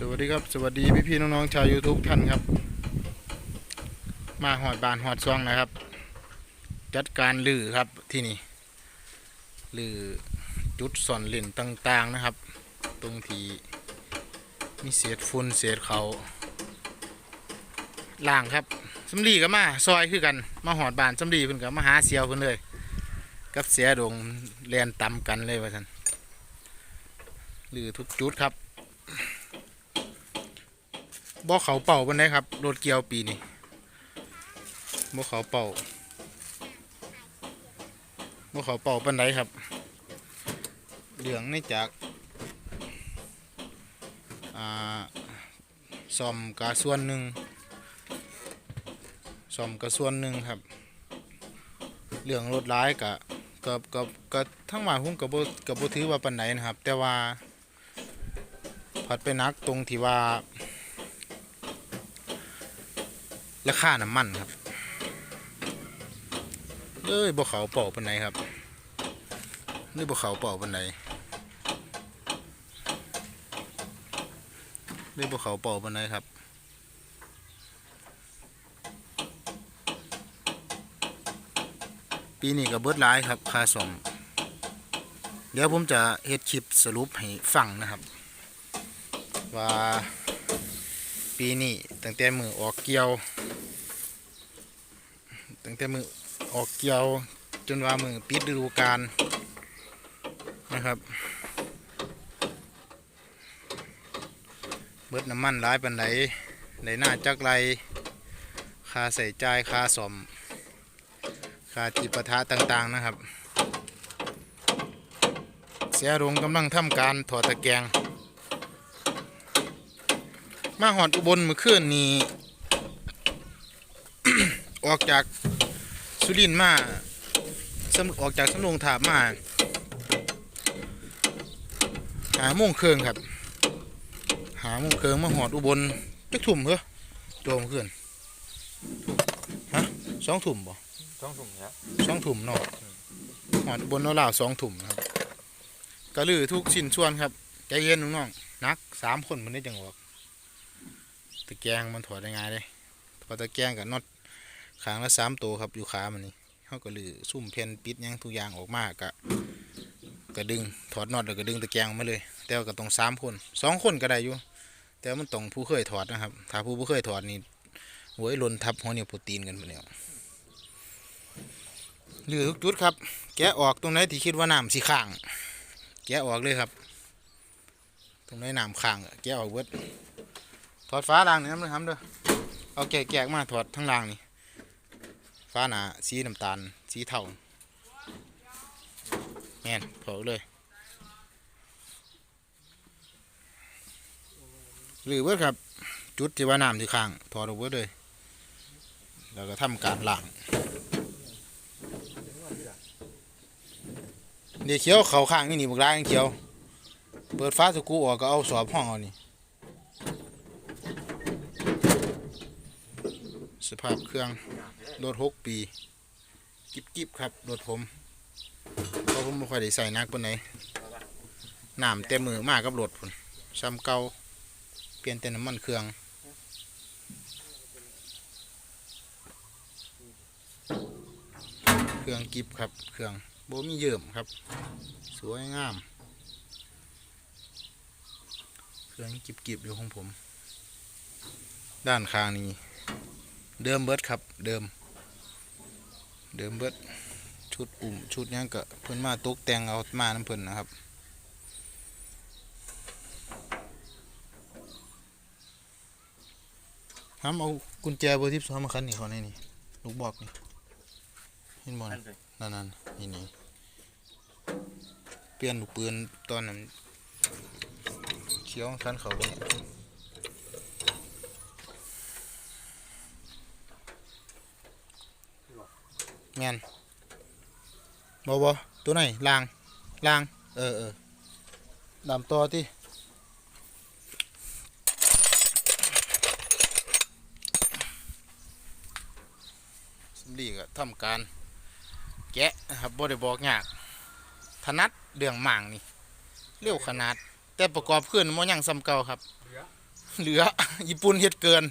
สวัสดีครับ สวัสดีพี่พี่ๆน้องๆชาว YouTube ท่านครับ มาหอดบานหอดซองนะครับ จัดการลือครับที่นี่ลือจุดส่อนเล่นต่าง ๆนะครับ ตรงที่มีเศษฝุ่นเศษเขาล่างครับสำลีก็มาซอยคือกันมาหอดบานสำลีเพิ่นก็มาหาเสียวเพิ่นเลย กับเสียดงแลนต่ำกันเลยว่าท่านลือทุกจุดครับ บ่เขาเป่าบันไดครับรถเกียวปีนี้บ่เขาเป่าบ่เขาเป่าบันไดครับ เหลืองนี่จากอ่าซอมกาส่วนหนึ่งซอมกาส่วนหนึ่งครับเหลืองรถร้ายกะกับกับกับทั้งหมดผมกับบ่กับบ่ถือว่าปานไหนนะครับ แต่ว่าผัดไปนักตรงที่ว่า และค่าน้ำมันครับเอ้ยบ่เขาเป่าปานไหนครับนี่บ่เขาเป่าปานไหนนี่บ่เขาเป่าปานไหนครับปีนี้ก็เบิดหลายครับค่าสมเดี๋ยวผมจะเฮ็ดคลิปสรุปให้ฟังนะครับ ว่าปีนี้ตั้งแต่มือออกเกี่ยว แต่มือออกเกี่ยวจนว่ามือปิดฤดูกาลนะครับเบิดน้ำมันร้ายปันไหนในหน้าจักไรค่าใส่จ่ายค่าสมค่าจิปาถะต่างๆนะครับ เสียรงกำลังทำการถอดตะแกรงมาหอดอุบลเมื่อคืนนี้ ออกจาก สุรินทร์มาสำออกจากสำโรงถาบมาหาโมงเคืองครับ หาโมงเคืองมาหอดอุบลจักถุ่มเหรอโจมอขึ้นฮะสองถุ่มบ่ต้องถุงเนี้ยสองถุ่มเนาะหอดอุบลเนาะลาวสองถุ่มนะครับกระลือทุกชิ้นส่วนครับใจเย็นน้องๆนักสามคนมันได้จังหวะตะแกรงมันถอดได้ง่ายเลยพอตะแกรงกับน็อต ขางละสามตัวครับอยู่ขามันนี่เขาก็ลือซุ่มเพนปิดยังทุกอย่างออกมากะก็ดึงถอดน็อตแล้วก็ดึงตะแกรงมาเลย แต่ก็ต้องสามคนสองคนก็ได้อยู่ แต่มันต้องผู้เคยถอดนะครับ ถ้าผู้บ่เคยถอดนี่หวยลนทับหัวเนี่ยโปรตีนกันไปแล้วลือทุกจุดครับ แกะออกตรงไหนที่คิดว่าน้ำสีข้าง แกะออกเลยครับ ตรงไหนน้ำข้างแกะออกเบิดถอดฟ้าล่างนี่น้ำเลยครับเด้อเอาแกะแกะมาถอดทั้งล่างนี่ ฟ้าหนาสีน้ำตาล สีเทาแม่นถอดเลยหรือเบิดครับ จุดที่ว่าน้ำที่ข้างถอดออกเบิดเลย แล้วก็ทำการล้างเดี๋ยวเขียวเขาข้างนี่นี่บุกล้างเขียว เปิดฟ้าสกูออกก็เอาสอบห้องเอานี่สภาพเครื่อง รถหกปีกิบกิบครับรถผมเพราะผมไม่ค่อยได้ใส่นักปนไหนน้ำเต็มมือมากกับรถผมซ้ำเก่าเปลี่ยนแต่น้ำมันเครื่องเครื่องกิบครับเครื่องโบมีเยิ่มครับ สวยงาม เครื่องกิบกิบอยู่ของผม ด้านข้างนี้ เดิมเบิร์ดครับเดิม เดิมเบิดชุดอุ่มชุดหยังก็เพิ่นมาตกแต่งเอามาน้ำเพิ่นนะครับทำเอากุญแจเบอร์ที่สองมาคันนี่เขาในนี่ลูกบอกนี่เห็นบอลนั่นเลยนั่นนั่นนี่นี่เปลี่ยนลูกปืนตอนนั้นเขียวคันเขาบ่เนี่ย แมนบอบอตัวไหนลางลาง เออเออดำตัวที่สมดีก็ทำการ แกะนะครับบ่ได้บอกยากถนัดเรื่องหม่างนี่เร็วขนาด แต่ประกอบขึ้นมันยังซ้ำเก่าครับ เหลือ ญี่ปุ่นเฮ็ดเกิน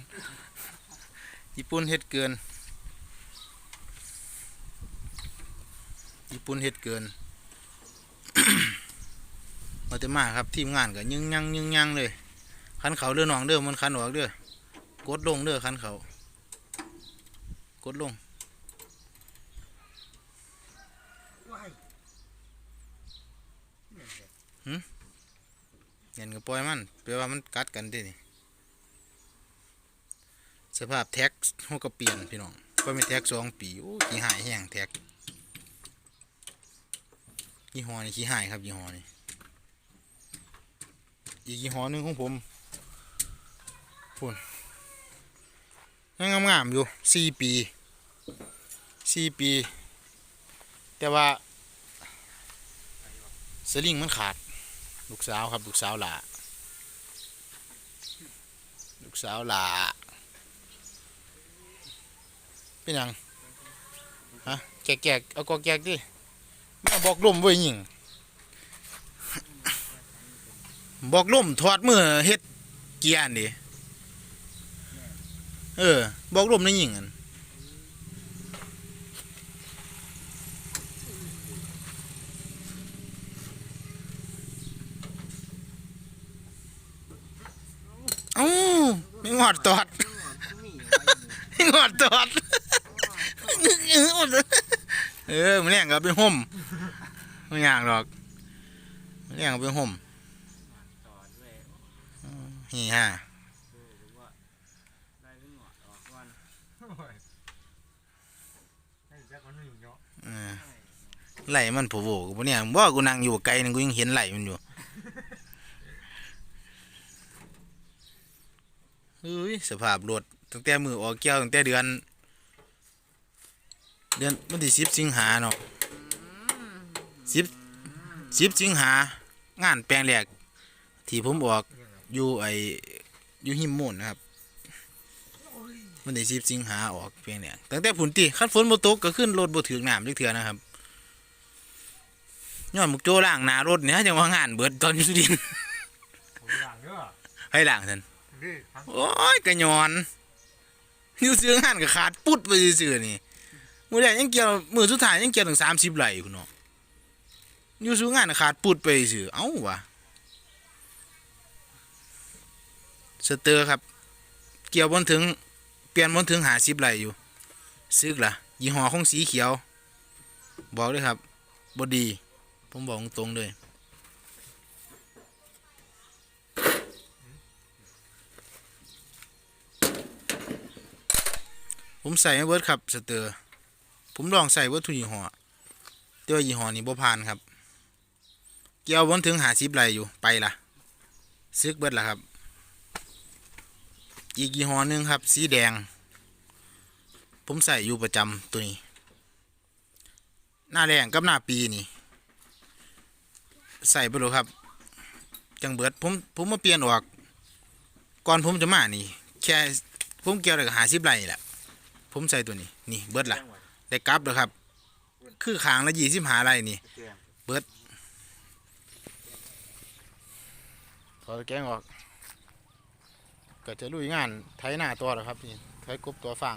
ญี่ปุ่นเฮ็ดเกิน ญี่ปุ่นเฮ็ดเกินมาแต่มาครับทีมงานก็ยึงยังยึงยังเลยคันเขาเด้อน้องเด้อมันคันออกเด้อกดลงเด้อคันเขากดลงว้ายเห็นก็ปล่อยมันแปลว่ามันกัดกันเด้นี่สภาพแท็กหัวก็เปลี่ยนพี่น้องก็เป็นแท็กสองปีโอ้ขี้หายแห้งแท็ก ยี่ห้อนี่ขี้หายครับยี่ห้อนี่อีกยี่ห้อหนึงของผมพุ่นยังงามๆอยู่สี่ปีสี่ปี แต่ว่า สลิงมันขาด ลูกสาวครับ ลูกสาวหลาลูกสาวหลาเป็นยังฮะแกกๆเอากอแกกดิ มาบอกลมไว้ยิงบอกลมถอดมือเฮ็ดเกียร์นดิเออ บอกลมในยิงกันเอ้าไม่งอดตอดไม่งอดตอดเออมันเลี้ยงก็เป็นห่ม ไม่อยากหรอกมันเลี้ยงก็เป็นห่มต่อด้วยนี่ฮะดูหรือว่าไหรือหงอดออกวันให้จักมันหนึ่งเนาะเออไหลมันผูโบกูเนี่ยบ่กูนั่งอยู่ไกลนึงกูยังเห็นไหลมันอยู่เฮ้ยสภาพรถตั้งแต่มือออกแก้วตั้งแต่เดือน เดือนวันที่สิบสิงหาเนาะ สิบสิบสิงหางานแปลงแหลกที่ผมออกอยู่ไออยู่หิมมูนนะครับวันที่สิบสิงหาออกแปลงแหลกตั้งแต่ฝนตีคันฝนบ่ตกก็ขึ้นรถบ่ถึงน้ำเล็กเถื่อนะครับย้อนมุกโจล่างหน้ารถเนี่ยจังว่างานเบิดตอนอยู่สุรินทร์ผมหลังเด้อให้ล่างท่นดิทั้งโอ้ยกระยอนอยู่ซื้องานก็ขาดปุ๊ดไปซื่อๆนี่มื้อแรกยังเกี่ยวมื้อสุดท้ายยังเกี่ยวถึง30ไหลคุณเนาะ อยู่ซื้องานขาดปุดไปซื่อเอ้าวะสเตอร์ครับ เกี่ยวบนถึง เปลี่ยนบนถึง50ไหลอยู่ ซึกล่ะ ยี่ห้อของสีเขียว บอกเลยครับบ่ดี ผมบอกตรงเลยผมใส่ไม่เบิร์ดครับสเตอร์ ผมลองใส่เบิร์ดทุกยี่ห้อแต่ว่ายี่ห้อนี้บ่ผ่านครับ เกี่ยวบนถึงหาซิบไหลอยู่ไปละซึกเบิดละครับ อีกยี่ห้อหนึ่งครับ สีแดง ผมใส่อยู่ประจำตัวนี้ หน้าแรงกับหน้าปีนี่ ใส่ไปเลยครับ จังเบิดผมผมมาเปลี่ยนออก ก่อนผมจะมานี่ แค่ผมเกี่ยวเลยหาซิบไหลแหละผมใส่ตัวนี้ นี่เบิดละได้กลับเลยครับ คือขางละยี่สิบหาไรนี่ เบิด ถอดแกงออกก็จะลุยงานไถหน้าตัวแล้วครับนี่ไถกบตัวฟัง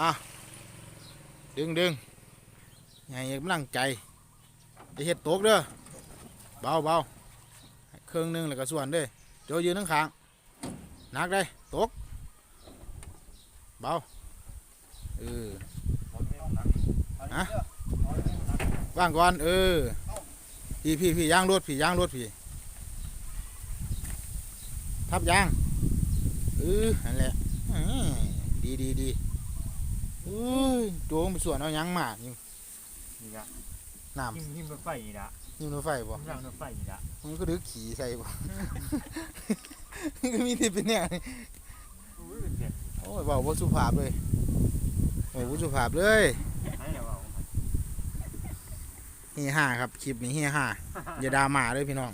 อะดึงดึงไงกำลังใจจะเห็ดตกเด้อเบาเบาเครื่องหนึงแล้วก็ส่วนเด้อโจยืนทั้งขางหนักได้ตกเบาเออฮะว่างก่อนเออพี่พี่พี่ย่างรถพี่ย่างรถพี่ ทับยางเออนั่นแหละอื้อดีดีดีอุ้ยโจงไปส่วนเอาหยังมานี่นี่ละน้หิ้มหิ้มรถไฟนี่ละำนี่รถไฟบ่ผมหลังรถไฟนี่ละมันก็ดึกขี่ใส่บ่ก็มีที่เป็นเนี่ยนี่อุ้ยเผ็ดโอ้ยเบาบ่สุภาพเลยโอ้บ่สุภาพเลยให้แล้วเอาเฮียห้าครับคลิปนี้เฮียห้าอย่าด่าหมาเลยพี่น้อง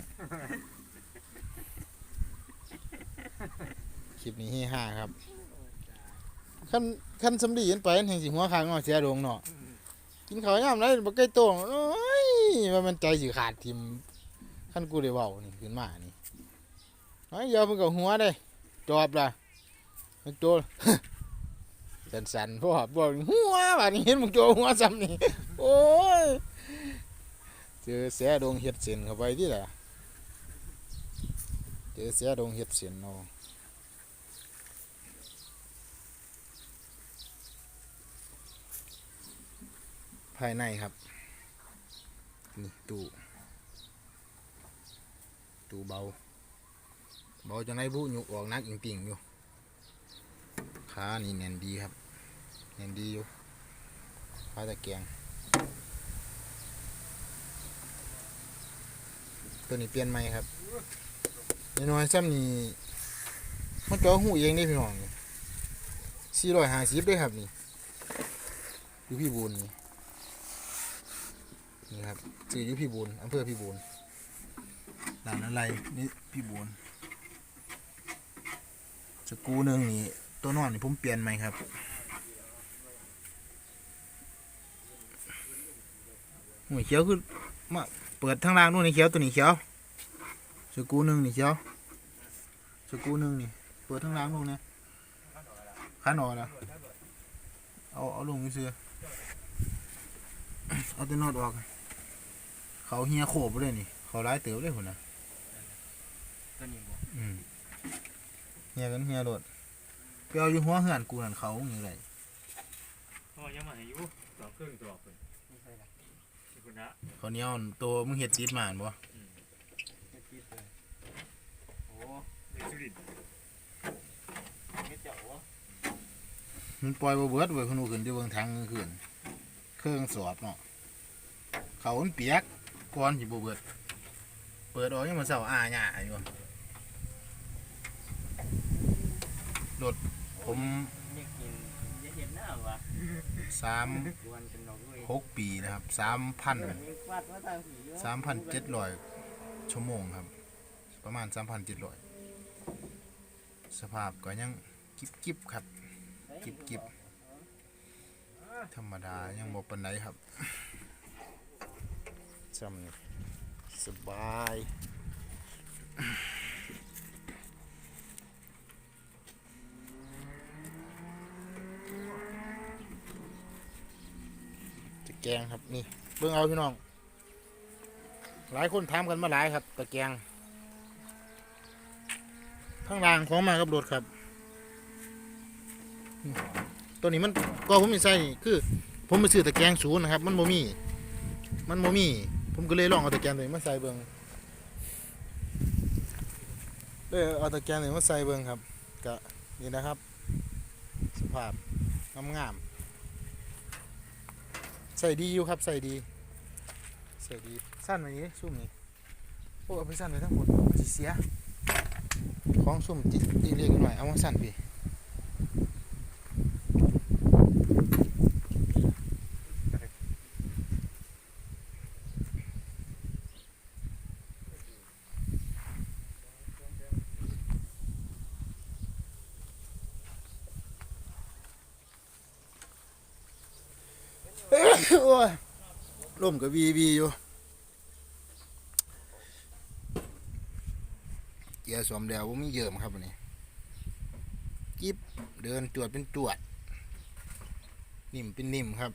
ลิปนี้เฮียห้าครับคันคันสำลีกันไปแห่งสิหัวคางเนาะเสียดวงเนาะกินข้าวยามไรบ่ใกล้โตงโอ้ยว่ามันใจสิขาดทิมคันกูได้เว้านี่ขึ้นมานี่น้อยเดียวเพิ่นก็หัวเด้จอบล่ะมันโจสันสันพ่อบอกหัวบาดนี้เห็นมึงโจหัวซ้ำนี่โอ้ยเจอแสดวงเห็ดเส้นเข้าไปดิล่ะเจอแสดวงเห็ดเส้นเอา ภายในครับ นี่ตู้ตู้เบา เบาจะในบุยุกออกนักอิงปิงอยู่ขานี่แน่นดีครับ แน่นดีอยู่ขาตะเกียง ตัวนี้เปลี่ยนใหม่ครับน้อยซ้ำนี่มันจอหูเองได้พี่น้องสี่ร้อยห้าสิบได้ครับนี่อยู่พี่บูนนี่ นี่ครับซื้ออยู่พี่บูนอำเภอพี่บูนด่านอะไรนี่พี่บูนสกูหนึ่งนี่ตัวนอนนี่ผมเปลี่ยนใหมครับหัวเขียวคือมาเปิดทางล่างนู่นนี่เขียวตัวนี้เขียวสกูหนึ่งนี่เขียวสกูหนึ่งนี่เปิดทางล่างนู่นเนี่ยขันออกแล้วเอาเอาลงนี่เสือเอาตัวนอดออก เขาเฮียโขบไปเลยนี่ เขาร้ายเติบเลยคนน่ะตัวนี้บ่อืมเฮียกันเฮียโดดไปเอาอยู่หัวเหือนกูนั่นเขาอย่างไรพ่อยังมาให้อยู่ต่อเครื่องต่อเพิ่นนี่ใช่ละนี่คุณนะเขาวเหนี้ยวตัวมึงเห็ดติดมาหั่นบ่เฮ็ดติดเลยโอ้เฮ็ดสุรินทร์เฮ็ดเจ้าวะมันปล่อยบ่เบิดไว้คนอูขึ้นที่เบิ่งทางกลางคืนเครื่องสอบเนาะเขามันเปียก ก่อนสิบ่เบิด เปิดออกยังมาเช้าอาหญ้าอยู่รถผมนี่กินจะเห็นหน้าวะสามกวนกันดอกด้วยหกปีนะครับสามพันนี่วาดว่าทางผีอยู่สามพันเจ็ดร้อยชั่วโมงครับ ประมาณสามพันเจ็ดร้อยสภาพก็ยังกิบกิบๆครับ กิบกิบธรรมดายังบ่ปานใดครับ จำนี่สบายตะแกงครับนี่เบิ่งเอาพี่น้อง หลายคนถามกันมาหลายครับตะแกงข้างล่างของมากับรถครับ ตัวนี้มันก็ผมมีใส่คือ ผมไปซื้อตะแกงศูนย์นะครับ มันโมมี่มันโมมี่ ผมก็เลยลองเอาตะแกรงตัวนี้มาใส่เบิงเลยเอาตะแกรงตัวนี้มาใส่เบิงครับก็นี่นะครับ สภาพงามๆใส่ดีอยู่ครับใส่ดีใส่ดีสั้นไปนี้ซุ่มนี้โอ้เอาไปสั้นไปทั้งหมดมันสิเสียของซุ่มจิตีเรียกหน่อยเอามาสั้นพี่ โอ้ยล่มกับวีวีอยู่เกียร์สวมแล้วว่ามีเยิมครับวันนี้จิบเดินจวดเป็นจวด นิ่มเป็นนิ่มครับ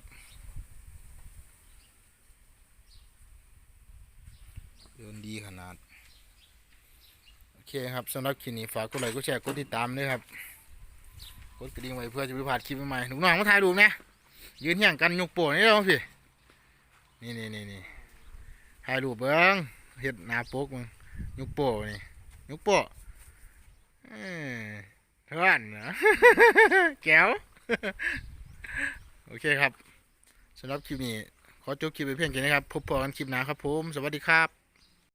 เดินดีขนาด โอเคครับสำหรับคลิปนี้ฝากกดไลค์กดแชร์กดติดตามด้วยครับกดกระดิ่งไว้เพื่อจะไม่พลาดคลิปใหม่ๆหนุ่มน้องมาถ่ายรูปนะ ยืนเหี่ยงกันยกโป่นี่แล้วพี่นี่นี่นี่นี่ถ่ายรูปเบิ้งเฮ็ดหนาปกมึงยกโป่นี่ยกโป่เอ้ยเท่านนะแก้วโอเคครับสำหรับคลิปนี้ ขอจบคลิปไปเพียงแค่นี้ครับ พบกันคลิปหน้าครับผม สวัสดีครับ